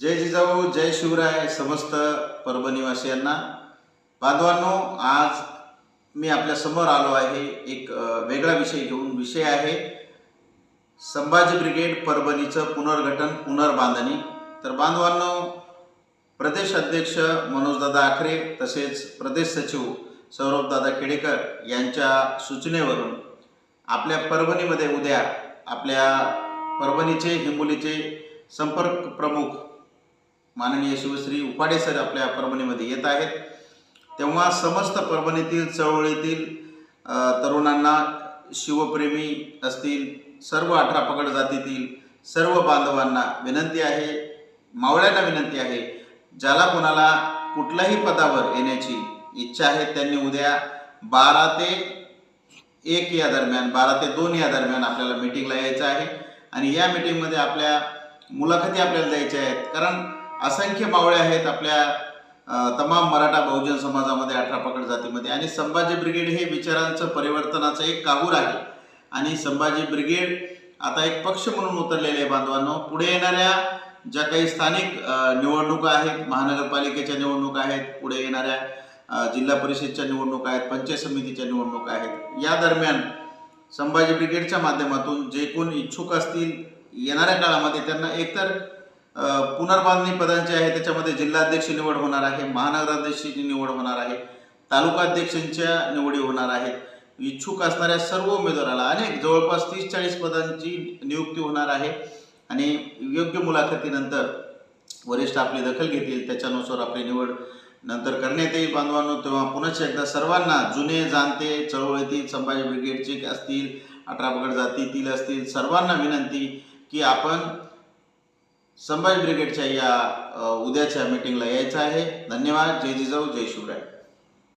जय जिजाऊ जय शिवराय समस्त परभणीवासियांना. बांधवांनो आज मी आपल्यासमोर आलो आहे. एक वेगळा विषय घेऊन. विषय आहे संभाजी ब्रिगेड परभणीचं पुनर्गठन पुनर्बांधणी. तर बांधवांनो प्रदेश अध्यक्ष मनोजदादा आखरे तसेच प्रदेश सचिव सौरभदादा खेडेकर यांच्या सूचनेवरून आपल्या परभणीमध्ये उद्या आपल्या परभणीचे हिंगोलीचे संपर्क प्रमुख माननीय शिवश्री उपाडे सर आपल्या परभणीमध्ये येत आहेत. तेव्हा समस्त परभणीतील चळवळीतील तरुणांना शिवप्रेमी असतील सर्व अठरा पकड जातीतील सर्व बांधवांना विनंती आहे मावळ्यांना विनंती आहे ज्याला कोणाला कुठल्याही पदावर येण्याची इच्छा आहे त्यांनी उद्या बारा ते एक या दरम्यान बारा ते दोन या दरम्यान आपल्याला मीटिंगला यायचं आहे. आणि या मीटिंगमध्ये आपल्या मुलाखती आपल्याला द्यायच्या आहेत. कारण असंख्य मावळे आहेत आपल्या तमाम मराठा बहुजन समाजामध्ये अठरा पकड जातीमध्ये. आणि संभाजी ब्रिगेड हे विचारांचं परिवर्तनाचं एक काहूर आहे. आणि संभाजी ब्रिगेड आता एक पक्ष म्हणून उतरलेले आहे बांधवांनो. पुढे येणाऱ्या ज्या काही स्थानिक निवडणुका आहेत महानगरपालिकेच्या निवडणुका आहेत पुढे येणाऱ्या जिल्हा परिषदच्या निवडणुका आहेत पंचायत समितीच्या निवडणुका आहेत. या दरम्यान संभाजी ब्रिगेडच्या माध्यमातून जे कोण इच्छुक असतील येणाऱ्या काळामध्ये त्यांना एकतर पुनर्बांधणी पदांची आहे. त्याच्यामध्ये जिल्हाध्यक्ष निवड होणार आहे. महानगराध्यक्षाची निवड होणार आहे. तालुका अध्यक्षांच्या निवडी होणार आहेत. इच्छुक असणाऱ्या सर्व उमेदवाराला अनेक जवळपास तीस चाळीस पदांची नियुक्ती होणार आहे. आणि योग्य मुलाखतीनंतर वरिष्ठ आपली दखल घेतील. त्याच्यानुसार आपली निवड नंतर करण्यात येईल. बांधवांनो तेव्हा पुनश्च एकदा सर्वांना जुने जाणते चळवळीतील संभाजी ब्रिगेडचे असतील अठरा पगड जातीतील असतील सर्वांना विनंती की आपण संभाजी ब्रिगेडच्या या उद्याच्या मीटिंगला यायचं आहे. धन्यवाद. जय जिजाऊ. जय शिवराय.